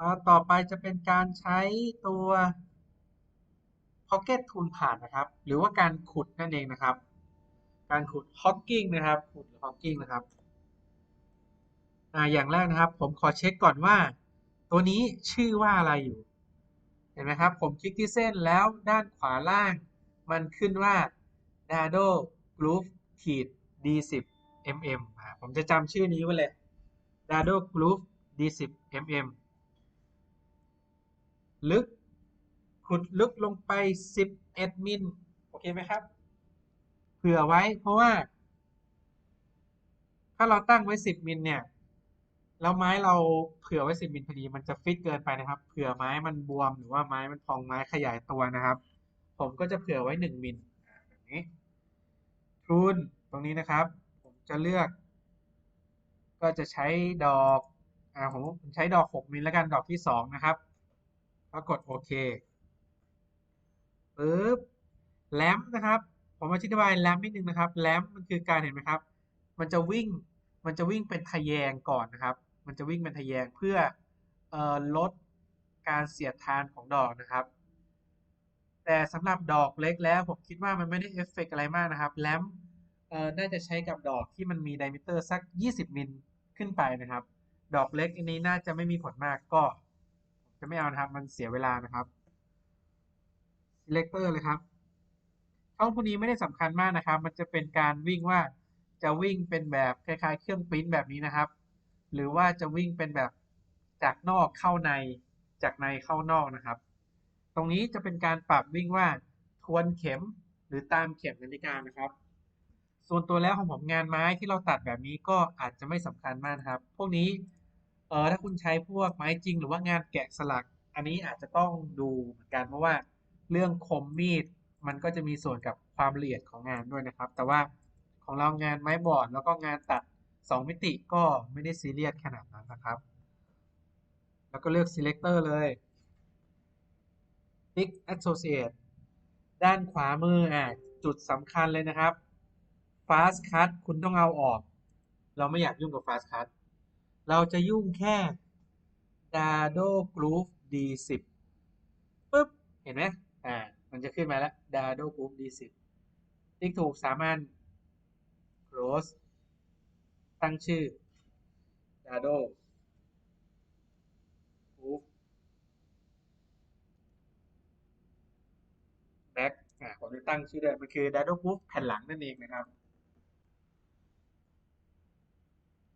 อ่าต่อไปจะเป็นการใช้ตัว Pocket Tool ผ่านนะครับ หรือว่าการขุดนั่นเองนะครับ การขุด Hocking นะครับ ขุด Hocking นะครับอ่าอย่างแรกนะครับ ผมขอเช็คก่อนว่า ตัวนี้ชื่อว่าอะไรอยู่ เห็นไหมครับ ผมคลิกที่เส้นแล้วด้านขวาล่าง มันขึ้นว่า Dado Groove ขีด D10 mm ผมจะจำชื่อนี้ไว้เลย Dado Groove D10 mm ลึก ขุดลึกลงไป 11 มิลโอเคไหมครับ เผื่อไว้เพราะว่า ถ้าเราตั้งไว้ 10 มิลเนี่ยแล้วไม้เราเผื่อไว้ 10 มิลพอดีมันจะฟิตเกินไปนะครับ เผื่อไม้มันบวมหรือว่าไม้มันพองไม้ขยายตัวนะครับ ผมก็จะเผื่อไว้ 1 มิลแบบนี้ทูนตรงนี้นะครับ ผมจะเลือก ก็จะใช้ดอกอ่าผมใช้ดอก 6 มิลแล้วกันดอกที่ 2 นะครับ แล้วกดโอเคปึ๊บแลมนะครับ ผมอธิบายแลมนิดนึงนะครับแลมมันคือการเห็นไหมครับ มันจะวิ่งมันจะวิ่งเป็นทะแยงก่อนนะครับ มันจะวิ่งเป็นทะแยงเพื่อออลดการเสียดทานของดอกนะครับ แต่สำหรับดอกเล็กแล้ว ผมคิดว่ามันไม่ได้เอฟเฟกอะไรมากนะครับ แลมน่าจะใช้กับดอกที่มันมีไดมิเตอร์สัก 20มิลขึ้นไปนะครับ ดอกเล็กอันนี้น่าจะไม่มีผลมากก็ จะไม่เอานะครับ มันเสียเวลานะครับ selector เลยครับ ช่องพวกนี้ไม่ได้สำคัญมากนะครับ มันจะเป็นการวิ่งว่าจะวิ่งเป็นแบบคล้ายๆ เครื่องปริ้นแบบนี้นะครับ หรือว่าจะวิ่งเป็นแบบจากนอกเข้าใน จากในเข้านอกนะครับ ตรงนี้จะเป็นการปรับวิ่งว่าทวนเข็มหรือตามเข็มนาฬิกานะครับ ส่วนตัวแล้วของผมงานไม้ที่เราตัดแบบนี้ก็อาจจะไม่สำคัญมากครับ พวกนี้ เออถ้าคุณใช้พวกไม้จริงหรือว่างานแกะสลัก อันนี้อาจจะต้องดูเหมือนกันเพราะว่าเรื่องคมมีดมันก็จะมีส่วนกับความละเอียดของงานด้วยนะครับ แต่ว่าของเรางานไม้บอร์ดแล้วก็งานตัด 2 มิติก็ไม่ได้ซีเรียสขนาดนั้นนะครับ แล้วก็เลือก selector เลย Pick Associate ด้านขวามืออะจุดสำคัญเลยนะครับ Fast Cut คุณต้องเอาออก เราไม่อยากยุ่งกับ Fast Cut เราจะยุ่งแค่ Dado Groove D10 ปุ๊บ เห็นไหมอ่า มันจะขึ้นมาแล้ว Dado Groove D10 ติ๊กถูกสามารถ close ตั้งชื่อ Dado Groove back อ่าผมจะตั้งชื่อด้วยมันคือ Dado Groove แผ่นหลังนั่นเองนะครับ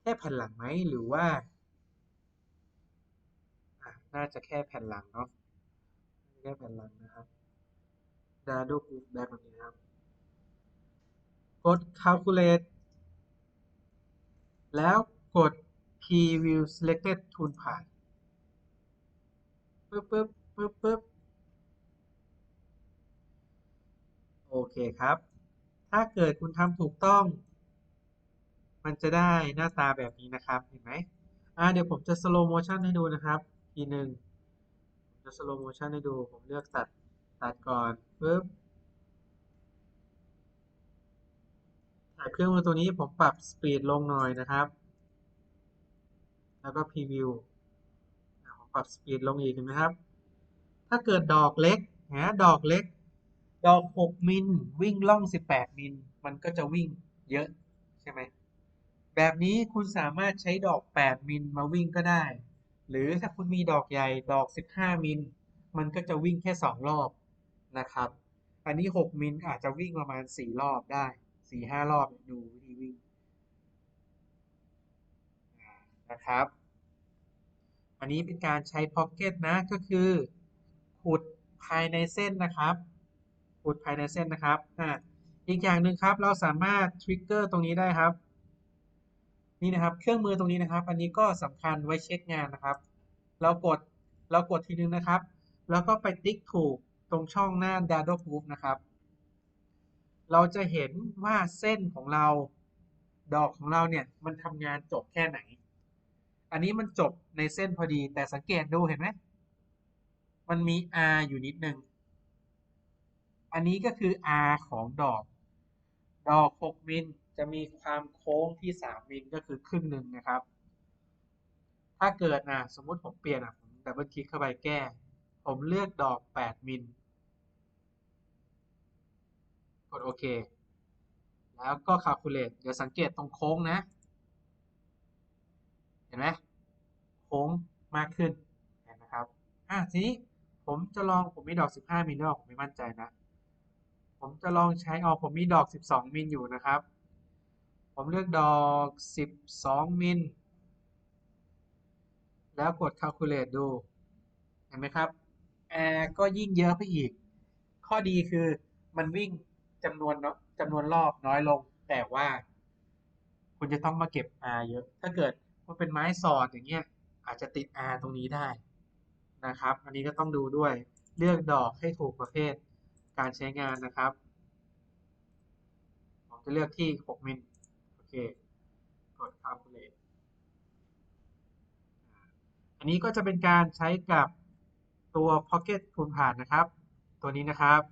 แค่แผ่นหลังไหมหรือว่า น่าจะแค่แผ่นหลังเนาะแค่แผ่นหลังนะครับ Dado Groove Back แบบนี้ครับ กด Calculate แล้วกด Preview Selected Tool ผ่านปึ๊บปึ๊บปึ๊บปึ๊บโอเคครับ ถ้าเกิดคุณทำถูกต้อง มันจะได้หน้าตาแบบนี้นะครับเห็นไหมอ่าเดี๋ยวผมจะ slow motion ให้ดูนะครับทีหนึ่งจะ slow motion ให้ดูผมเลือกตัดตัดก่อนปึ๊บถ่ายเครื่องมือตัวนี้ผมปรับ speed ลงหน่อยนะครับ แล้วก็ preview ผมปรับ speed ลงอีกเห็นไหมครับ ถ้าเกิดดอกเล็กนะดอกเล็ก ดอก 6 มิล วิ่งล่อง 18 มิล มันก็จะวิ่งเยอะใช่ไหม แบบนี้คุณสามารถใช้ดอก 8 มิลมาวิ่งก็ได้ หรือถ้าคุณมีดอกใหญ่ดอก 15 มิล มันก็จะวิ่งแค่ 2 รอบนะครับ อันนี้ 6 มิลอาจจะวิ่งประมาณ 4 รอบได้ 4-5 รอบดูวิธีวิ่งนะครับ อันนี้เป็นการใช้พ็อกเก็ตนะก็คือขุดภายในเส้นนะครับขุดภายในเส้นนะครับอ่าอีกอย่างหนึ่งครับเราสามารถทริกเกอร์ตรงนี้ได้ครับ นี่นะครับ เครื่องมือตรงนี้นะครับ อันนี้ก็สำคัญไว้เช็คงานนะครับ เรากดเรากดทีนึงนะครับ แล้วก็ไปติ๊กถูกตรงช่องหน้า Dado Groove นะครับ เราจะเห็นว่าเส้นของเราดอกของเราเนี่ยมันทำงานจบแค่ไหน อันนี้มันจบในเส้นพอดี แต่สังเกตดูเห็นไหม มันมี R อยู่นิดนึง อันนี้ก็คือ R ของดอก ดอก 6 มิล จะมีความโค้งที่3มิลก็คือครึ่งหนึ่งนะครับ ถ้าเกิดนะสมมุติผมเปลี่ยนอะผมดับเบิลคลิกเข้าไปแก้ ผมเลือกดอก 8 มิลกดโอเค แล้วก็ calculate เดี๋ยวสังเกตตรงโค้งนะ เห็นไหมโค้งมากขึ้นเห็นนะครับ อะทีนี้ผมจะลองผมมีดอก 15 มิลด้วผมไม่มั่นใจนะ ผมจะลองใช้เอาผมมีดอก 12 มิลอยู่นะครับ ผมเลือกดอก 12 มิล แล้วกด calculate ดู เห็นไหมครับแอร์ก็ยิ่งเยอะไปอีก ข้อดีคือมันวิ่งจำนวนจำนวนรอบน้อยลง แต่ว่า คุณจะต้องมาเก็บ R เยอะ ถ้าเกิดมันเป็นไม้สอดอย่างเงี้ย อาจจะติด R ตรงนี้ได้นะครับ อันนี้ก็ต้องดูด้วย เลือกดอกให้ถูกประเภทการใช้งานนะครับ ผมจะเลือกที่ 6 มิล เค กด calculate อันนี้ก็จะเป็นการใช้กับตัว Pocket คูณผ่านนะครับ ตัวนี้นะครับ